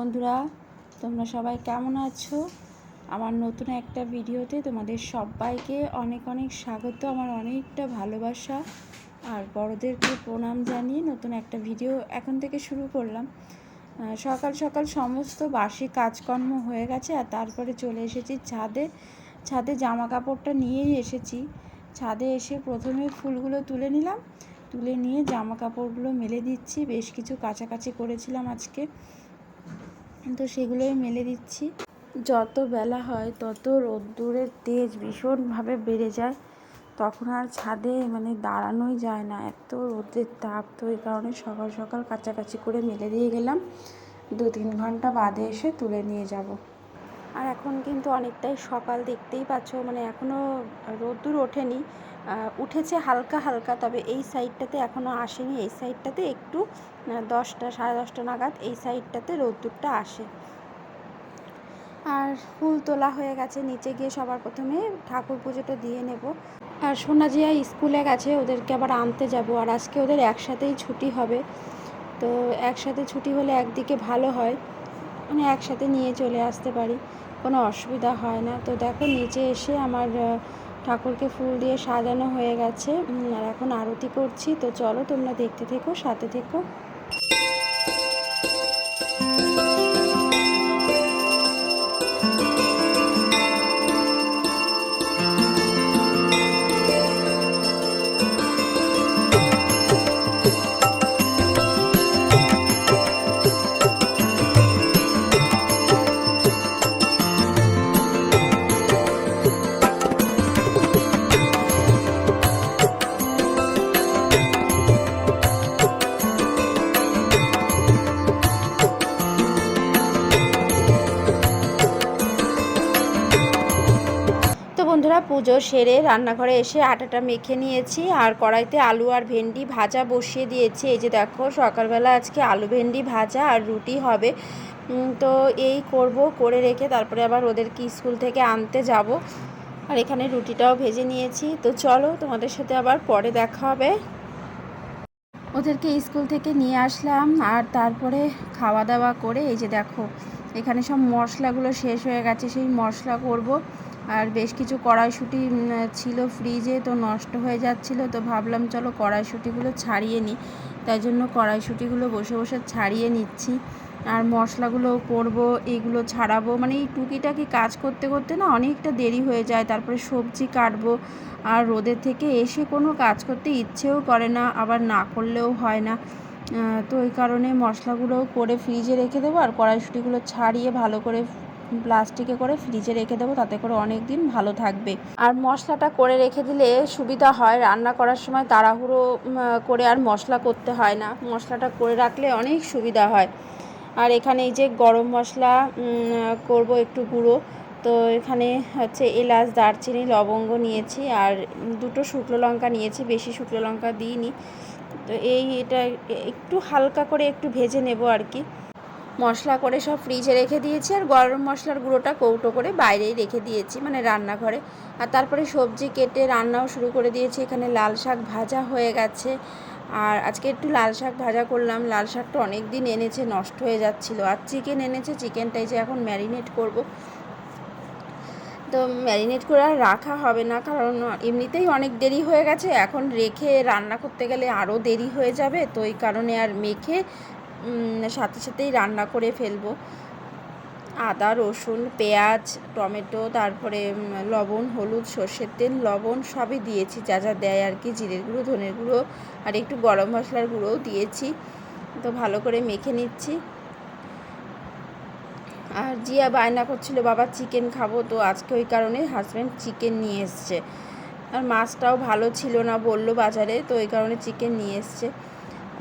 বন্ধুরা, তোমরা সবাই কেমন আছো? আমার নতুন একটা ভিডিওতে তোমাদের সবাইকে অনেক অনেক স্বাগত, আমার অনেকটা ভালোবাসা। আর বড়োদেরকে প্রণাম জানিয়ে নতুন একটা ভিডিও এখন থেকে শুরু করলাম। সকাল সকাল সমস্ত বাসি কাজকর্ম হয়ে গেছে আর তারপরে চলে এসেছি ছাদে। ছাদে জামা কাপড়টা নিয়েই এসেছি। ছাদে এসে প্রথমে ফুলগুলো তুলে নিলাম। তুলে নিয়ে জামা কাপড়গুলো মেলে দিচ্ছি। বেশ কিছু কাছাকাছি করেছিলাম আজকে। তো সেগুলোই মেলে দিচ্ছি। যত বেলা হয়, তত রোদ্দুরের তেজ ভীষণভাবে বেড়ে যায়। তখন আর ছাদে মানে দাঁড়ানোই যায় না। এত রোদের তাপ। তো এই কারণে সকাল সকাল কাছাকাছি করে মেলে দিয়ে গেলাম। দু তিন ঘণ্টা বাদে এসে তুলে নিয়ে যাব। আর এখন কিন্তু অনেকটাই সকাল দেখতেই পাচ্ছ। মানে এখনও রোদ্দুর ওঠেনি। উঠেছে হালকা হালকা, তবে এই সাইডটাতে এখনও আসেনি। এই সাইডটাতে একটু দশটা, সাড়ে দশটা নাগাদ এই সাইডটাতে রোদ্দুরটা আসে। আর ফুল তোলা হয়ে গেছে, নিচে গিয়ে সবার প্রথমে ঠাকুর পুজোটা দিয়ে নেব। আর সোনাজিয়া স্কুলে গেছে, ওদেরকে আবার আনতে যাব। আর আজকে ওদের একসাথেই ছুটি হবে। তো একসাথে ছুটি হলে একদিকে ভালো হয়। মানে একসাথে নিয়ে চলে আসতে পারি, কোনো অসুবিধা হয় না। তো দেখো, নিচে এসে আমার ঠাকুরকে ফুল দিয়ে সাজানো হয়ে গেছে। আর এখন আরতি করছি। তো চলো তোমরা দেখতে থেকো, সাথে থেকো। সেরে রান্নাঘরে এসে আটাটা মেখে নিয়েছি। আর কড়াইতে আলু আর ভেন্ডি ভাজা বসিয়ে দিয়েছি। এই যে দেখো, সকালবেলা আজকে আলু ভেন্ডি ভাজা আর রুটি হবে। তো এই করব, করে রেখে তারপরে আবার ওদেরকে স্কুল থেকে আনতে যাব। আর এখানে রুটিটাও ভেজে নিয়েছি। তো চলো, তোমাদের সাথে আবার পরে দেখা হবে। ওদেরকে স্কুল থেকে নিয়ে আসলাম। আর তারপরে খাওয়া দাওয়া করে এই যে দেখো, এখানে সব মশলাগুলো শেষ হয়ে গেছে। সেই মশলা করব। আর বেশ কিছু কড়াইশুঁটি ছিল ফ্রিজে তো নষ্ট হয়ে যাচ্ছিল, তো ভাবলাম চলো কড়াইশুঁটিগুলো ছাড়িয়ে নিই। তাই জন্য কড়াইশুঁটিগুলো বসে বসে ছাড়িয়ে নিচ্ছি। আর মশলাগুলো করব, এগুলো ছাড়াবো মানে এই টুকিটাকি কাজ করতে করতে না অনেকটা দেরি হয়ে যায়। তারপরে সবজি কাটবো, আর রোদের থেকে এসে কোনো কাজ করতে ইচ্ছেও করে না, আবার না করলেও হয় না। তো এই কারণে মশলাগুলো করে ফ্রিজে রেখে দেবো, আর কড়াইশুঁটিগুলো ছাড়িয়ে ভালো করে প্লাস্টিকে করে ফ্রিজে রেখে দেবো, তাতে করে অনেক দিন ভালো থাকবে। আর মশলাটা করে রেখে দিলে সুবিধা হয়, রান্না করার সময় তাড়াহুড়ো করে আর মশলা করতে হয় না। মশলাটা করে রাখলে অনেক সুবিধা হয়। আর এখানে এই যে গরম মশলা করব একটু গুঁড়ো, তো এখানে হচ্ছে এলাচ, দারচিনি, লবঙ্গ নিয়েছি, আর দুটো শুকনো লঙ্কা নিয়েছি, বেশি শুকনো লঙ্কা দিইনি। তো এই এটা একটু হালকা করে একটু ভেজে নেব আর কি। মশলা করে সব ফ্রিজে রেখে দিয়েছি আর গরম মশলার গুঁড়োটা কৌটো করে বাইরেই রেখে দিয়েছি মানে রান্নাঘরে। আর তারপরে সবজি কেটে রান্নাও শুরু করে দিয়েছি, এখানে লাল শাক ভাজা হয়ে গেছে। আর আজকে একটু লাল শাক ভাজা করলাম, লাল শাকটা অনেক দিন এনেছে, নষ্ট হয়ে যাচ্ছিল। আর চিকেন এনেছে চিকেনটাই যে এখন ম্যারিনেট করব। তো ম্যারিনেট করে আর রাখা হবে না, কারণ এমনিতেই অনেক দেরি হয়ে গেছে। এখন রেখে রান্না করতে গেলে আরও দেরি হয়ে যাবে, তো এই কারণে আর মেখে সাথে সাথেই রান্না করে ফেলব। আদা, রসুন, পেঁয়াজ, টমেটো, তারপরে লবণ, হলুদ, সর্ষের তেল, লবণ সবই দিয়েছি, যা যা দেয় আর কি, জিরের গুঁড়ো, ধনের গুঁড়ো আর একটু গরম মশলার গুঁড়োও দিয়েছি। তো ভালো করে মেখে নিচ্ছি। আর জিয়া বায়না করছিল, বাবা, চিকেন খাব। তো আজকে ওই কারণে হাজব্যান্ড চিকেন নিয়ে এসছে। আর মাছটাও ভালো ছিল না, বলল বাজারে, তো ওই কারণে চিকেন নিয়ে এসছে।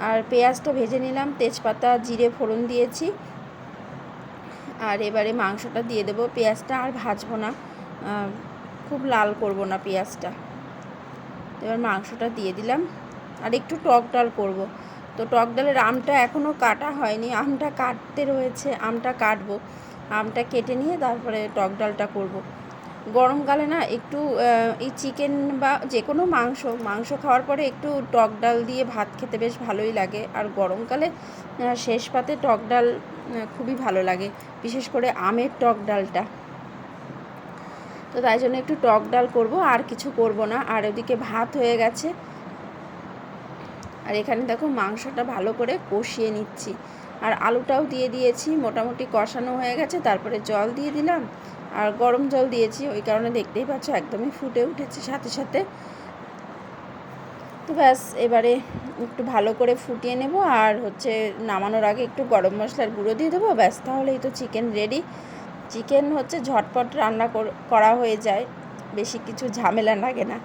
আর পেঁয়াজটা ভেজে নিলাম, তেজপাতা, জিরে, ফোড়ন দিয়েছি। আর এবারে মাংসটা দিয়ে দেবো পেঁয়াজটা, আর ভাজবো না। খুব লাল করব না পেঁয়াজটা। এবার মাংসটা দিয়ে দিলাম। আর একটু টক ডাল করব। তো টক ডালের আমটা এখনও কাটা হয়নি। আমটা কাটতে রয়েছে, আমটা কাটবো। আমটা কেটে নিয়ে তারপরে টক ডালটা করব। গরমকালে না একটু এই চিকেন বা যে কোনো মাংস মাংস খাওয়ার পরে একটু টক ডাল দিয়ে ভাত খেতে বেশ ভালোই লাগে। আর গরমকালে শেষ পাতে টক ডাল খুবই ভালো লাগে, বিশেষ করে আমের টক ডালটা। তো তাই জন্য একটু টক ডাল করব, আর কিছু করব না। আর ওদিকে ভাত হয়ে গেছে। আর এখানে দেখো মাংসটা ভালো করে কষিয়ে নিচ্ছি। আর আলুটাও দিয়ে দিয়েছি, মোটামুটি কষানো হয়ে গেছে, তারপরে জল দিয়ে দিলাম। আর গরম জল দিয়েছি, ওই কারণে দেখতেই পাচ্ছ একদমই ফুটে উঠেছে সাথে সাথে। তো ব্যাস, এবারে একটু ভালো করে ফুটিয়ে নেব আর হচ্ছে নামানোর আগে একটু গরম মশলার গুঁড়ো দিয়ে দেবো, ব্যাস তাহলেই তো চিকেন রেডি চিকেন হচ্ছে ঝটপট রান্না কর- হয়ে যায়, বেশি কিছু ঝামেলা লাগে না।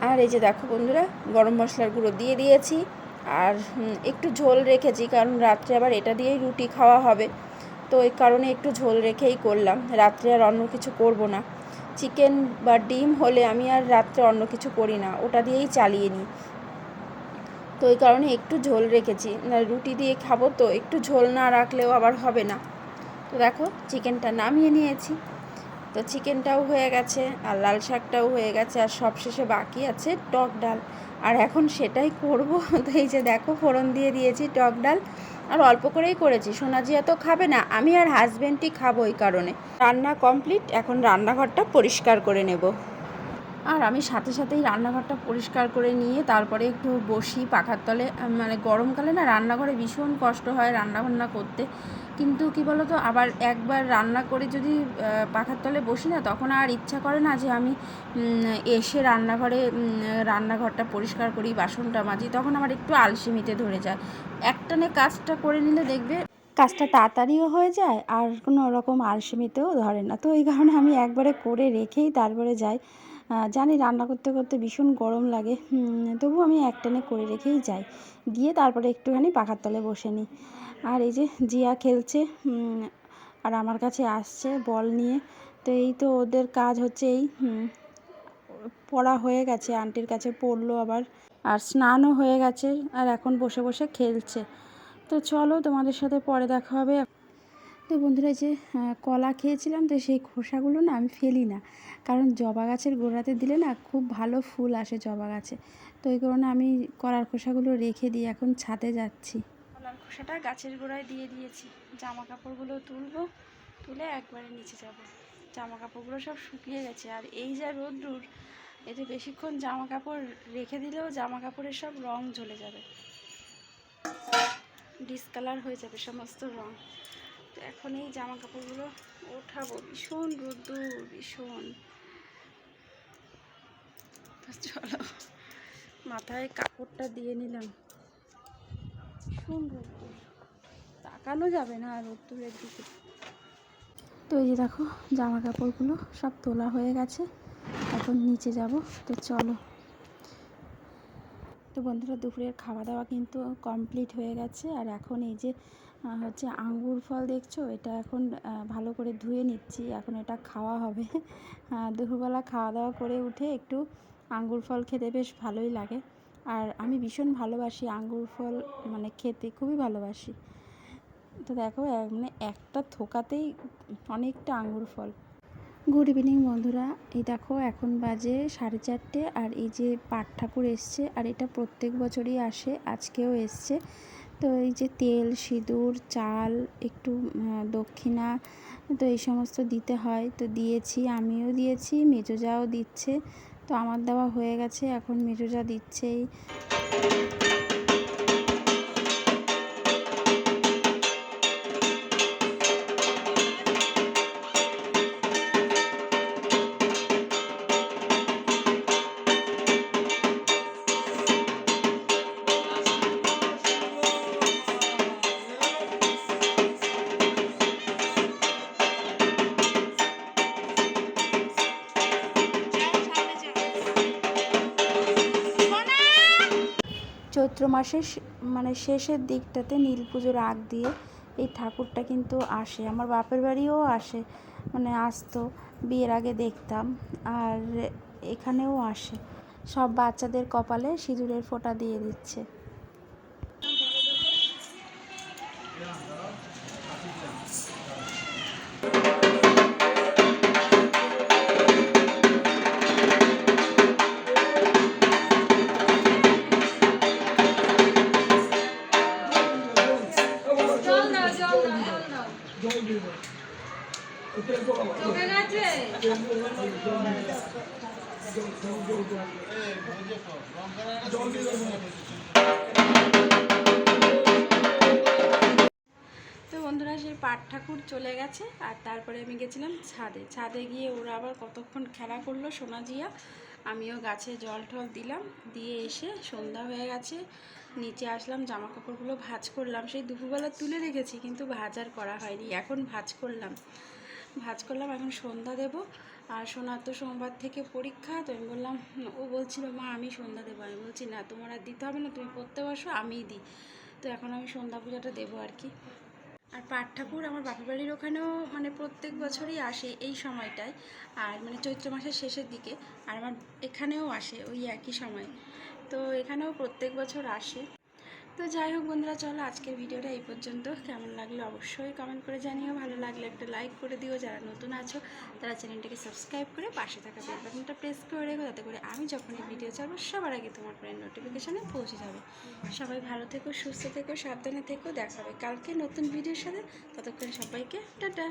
আর এই যে দেখো বন্ধুরা, গরম মশলার গুঁড়ো দিয়ে দিয়েছি, আর একটু ঝোল রেখেছি, কারণ রাত্রে আবার এটা দিয়েই রুটি খাওয়া হবে। তো এই কারণে একটু ঝোল রেখেই করলাম। রাত্রে আর অন্য কিছু করব না। চিকেন বা ডিম হলে আমি আর রাত্রে অন্য কিছু করি না। ওটা দিয়েই চালিয়ে নিই। তো এই কারণে একটু ঝোল রেখেছি। না, রুটি দিয়ে খাব তো একটু ঝোল না রাখলেও আবার হবে না। তো দেখো, চিকেনটা নামিয়ে নিয়েছি। তো চিকেনটাও হয়ে গেছে, আর লাল শাকটাও হয়ে গেছে, আর সবশেষে বাকি আছে টক ডাল। আর এখন সেটাই করব। তো এই যে দেখো, ফোড়ন দিয়ে দিয়েছি টক ডাল। আর অল্প করেই করেছি। সোনাজিয়া তো খাবে না, আমি আর হাজব্যান্ডটি খাব ওই কারণে। রান্না কমপ্লিট এখন রান্নাঘরটা পরিষ্কার করে নেব। আর আমি সাথে সাথেই রান্নাঘরটা পরিষ্কার করে নিয়ে তারপরে একটু বসি পাখার তলে। মানে গরমকালে না রান্নাঘরে ভীষণ কষ্ট হয় রান্না বান্না করতে। কিন্তু কি বলো তো আবার একবার রান্না করে যদি পাখার তলে বসি না, তখন আর ইচ্ছা করে না যে আমি এসে রান্নাঘরে রান্নাঘরটা পরিষ্কার করি, বাসনটা মাজি, তখন আমার একটু আলসেমিতে ধরে যায়। একটানে কাজটা করে নিলে দেখবে কাজটা তাড়াতাড়িও হয়ে যায় আর কোনো রকম আলসেমিতেও ধরে না। তো এই কারণে আমি একবারে করে রেখেই তারপরে যাই। জানি রান্না করতে করতে ভীষণ গরম লাগে। তবু আমি একটানে করে রেখেই যাই। গিয়ে তারপরে একটুখানি পাখার তলে বসে নিই। আর এই যে জিয়া খেলছে আর আমার কাছে আসছে বল নিয়ে। তো এই তো ওদের কাজ হচ্ছে এই পড়া হয়ে গেছে, আন্টির কাছে পড়ল আবার। আর স্নানও হয়ে গেছে, আর এখন বসে বসে খেলছে। তো চলো তোমাদের সাথে পরে দেখা হবে। তো বন্ধুরা যে কলা খেয়েছিলাম, তো সেই খোসাগুলো না আমি ফেলি না। কারণ জবা গাছের গোড়াতে দিলে না খুব ভালো ফুল আসে জবা গাছে। তো এই কারণে আমি কলার খোসাগুলো রেখে দিয়ে এখন ছাদে যাচ্ছি। কলার খোসাটা গাছের গোড়ায় দিয়ে দিয়েছি। জামা কাপড়গুলো তুলবো, তুলে একবারে নিচে যাব। জামা কাপড়গুলো সব শুকিয়ে গেছে। আর এই যা রোদ্দুর এতে বেশিক্ষণ জামা কাপড় রেখে দিলেও জামা কাপড়ের সব রং ঝলে যাবে। ডিসকালার হয়ে যাবে সমস্ত রং। তো এখন এই জামা কাপড়গুলো ওঠাবো। ভীষণ রোদ্দুর, ভীষণ। চলো, মাথায় কাপড়টা দিয়ে নিলাম। ভীষণ রোদ্দুর। তাকানো যাবে না রোদ্দুরের দিকে। তো এই যে দেখো জামা কাপড়গুলো সব তোলা হয়ে গেছে। এখন নিচে যাব। তো চলো। তো বন্ধুরা দুপুরের খাওয়া দাওয়া কিন্তু কমপ্লিট হয়ে গেছে। আর এখন এই যে হচ্ছে আঙ্গুর ফল দেখছ? এটা এখন ভালো করে ধুয়ে নিচ্ছি। এখন এটা খাওয়া হবে। দুপুরবেলা খাওয়া দাওয়া করে উঠে একটু আঙ্গুর ফল খেতে বেশ ভালোই লাগে। আর আমি ভীষণ ভালোবাসি আঙ্গুর ফল মানে খেতে খুবই ভালোবাসি। তো দেখো মানে একটা থোকাতেই অনেকটা আঙ্গুর ফল। গুড ইভিনিং বন্ধুরা। এই দেখো, এখন বাজে সাড়ে চারটে, আর এই যে পাট ঠাকুর এসছে, আর এটা প্রত্যেক বছরই আসে, আজকেও এসছে। তো এই যে তেল, সিঁদুর, চাল, একটু দক্ষিণা, তো এই সমস্ত দিতে হয়। তো দিয়েছি, আমিও দিয়েছি, মেজোজাও দিচ্ছে। তো আমার দেওয়া হয়ে গেছে, এখন মেজোজা দিচ্ছেই। চৈত্র মাসের মানে শেষের দিকটাতে নীল পুজোর আগ দিয়ে এই ঠাকুরটা কিন্তু আসে। আমার বাপের বাড়িও আসে মানে আসতো, বিয়ের আগে দেখতাম, আর এখানেও আসে। সব বাচ্চাদের কপালে সিঁদুরের ফোঁটা দিয়ে দিচ্ছে। তো বন্ধুরা, সেই পাট ঠাকুর চলে গেছে, আর তারপরে আমি গেছিলাম ছাদে। ছাদে গিয়ে ওরা আবার কতক্ষণ খেলা করল সোনা সোনাজিয়া আমিও গাছে জল টল দিলাম, দিয়ে এসে সন্ধ্যা হয়ে গেছে, নিচে আসলাম জামা কাপড়গুলো ভাজ করলাম। সেই দুপুরবেলা তুলে রেখেছি, কিন্তু ভাজ আর করা হয়নি, এখন ভাজ করলাম। ভাজ করলাম, এখন সন্ধ্যা দেব আর সোনার তো সোমবার থেকে পরীক্ষা, তো আমি বললাম ও বলছিল, মা, আমি সন্ধ্যা দেবো। আমি বলছি, না, তোমার আর দিতে হবে না, তুমি পড়তে বসো, আমিই দিই। তো এখন আমি সন্ধ্যা পূজাটা দেবো আর কি। আর পাট ঠাকুর আমার বাপের বাড়ির ওখানেও মানে প্রত্যেক বছরই আসে এই সময়টায়, আর মানে চৈত্র মাসের শেষের দিকে, আর আমার এখানেও আসে ওই একই সময়। তো এখানেও প্রত্যেক বছর আসে। তো যাই হোক বন্ধুরা, চলো আজকের ভিডিওটা এই পর্যন্ত। কেমন লাগল অবশ্যই কমেন্ট করে জানিও। ভালো লাগলে একটা লাইক করে দিও। যারা নতুন আছো, তারা চ্যানেলটাকে সাবস্ক্রাইব করে পাশে থাকা বেল প্রেস করে রেখো। যাতে করে আমি যখনই ভিডিও ছাড়বো, সবার আগে তোমার ফোনের নোটিফিকেশানে পৌঁছে যাবে। সবাই ভালো থেকো, সুস্থ থেকো, সাবধানে থেকো। দেখা হবে কালকে নতুন ভিডিওর সাথে। ততক্ষণ সবাইকে টাটা।